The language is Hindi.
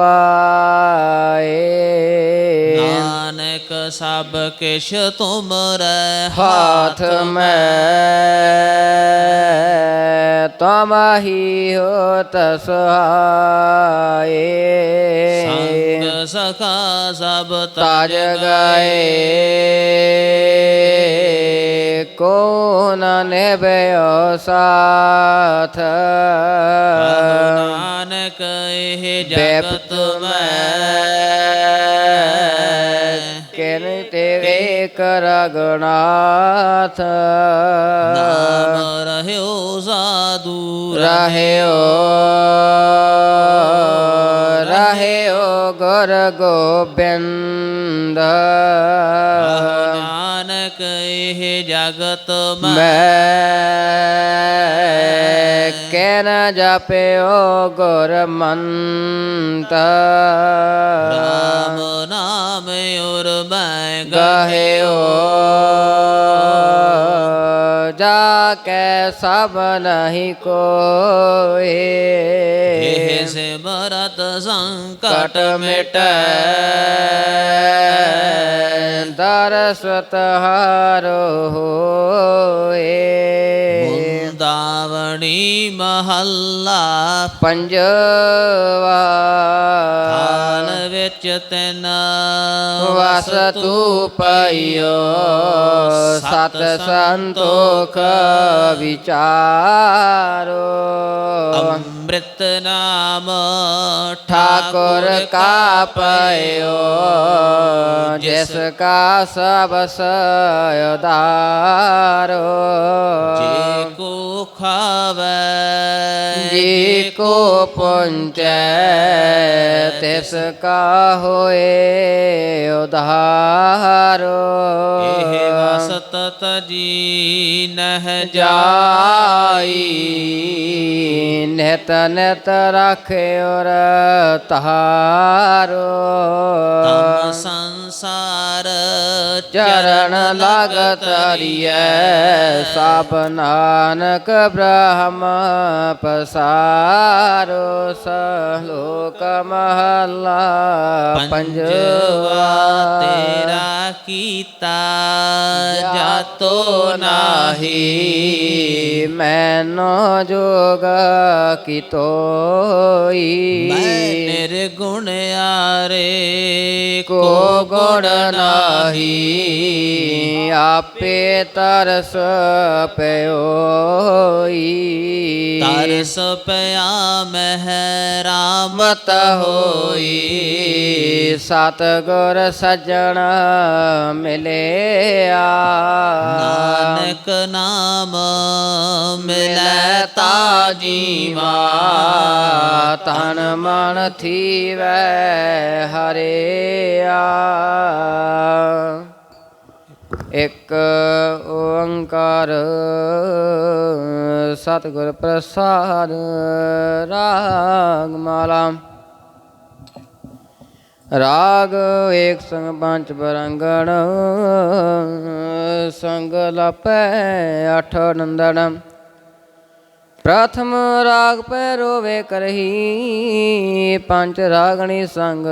पाए। नानक सब किश तुम हाथ में? तुम ही हो तसहाए सखा सब ताज गए। को कहुन भयो साथ। नानक जगत में केन तेरे कर गणाथ रहे साधु रहे रहे ओ गोर गोविंद कहे जगत मैं। के न जापे ओ गोर मंत। राम नाम और मैं गहे ओ। जाके सब नहीं को से भरत संकट मिटे। ਦਰਸਤ ਹਾਰੋ ਹੋਏ। ਮੁੰਦਾਵਣੀ ਮਹੱਲਾ ਪੰਜਵਾ। ਥਾਨ ਵਿੱਚ ਤਿਨ ਵਸ ਤੂ ਪਈਓ। ਸਤ ਸੰਤੋਖ ਵਿਚਾਰੋ। अमृत नाम ठाकुर का पयो जिसका सब सदारो को खावे जी को पंच तिस का हो उधारो। सतत जी नह जाई। नित नित रख और तारो संसार ਚਰਨ ਲਗ ਤਰੀਐ ਸਭ ਨਾਨਕ ਬ੍ਰਹਮ ਪਸਾਰੋ ਸਲੋਕ ਮਹਲਾ ਪੰਜਵਾ। ਤੇਰਾ ਕੀਤਾ ਜਾਤੋ ਨਾਹੀ। ਮੈਨੋ ਜੋਗ ਕੀ ਮੈਂ ਨਿਰਗੁਣ ਆਰੇ करे को गुण नाही आपे तरस पयोई। तरस पया मह रामत होई। सतगुर सजण मिले नानक नाम मिलता जीवा। तन मन थी वै ਹਰਿਆ। ਇਕ ਓੰਕਾਰ ਸਤਿਗੁਰ ਪ੍ਰਸਾਦ ਰਾਗ ਮਾਲਾ। ਰਾਗ ਏਕ ਸੰਗ ਪੰਜ ਬਰੰਗਣ, ਸੰਗ ਲਪੈ ਅਠ ਨੰਦਨ। ਪ੍ਰਥਮ ਰਾਗ ਪੈ ਰੋਵੇ ਕਰਹੀ, ਪੰਜ ਰਾਗਣੀ ਸੰਗ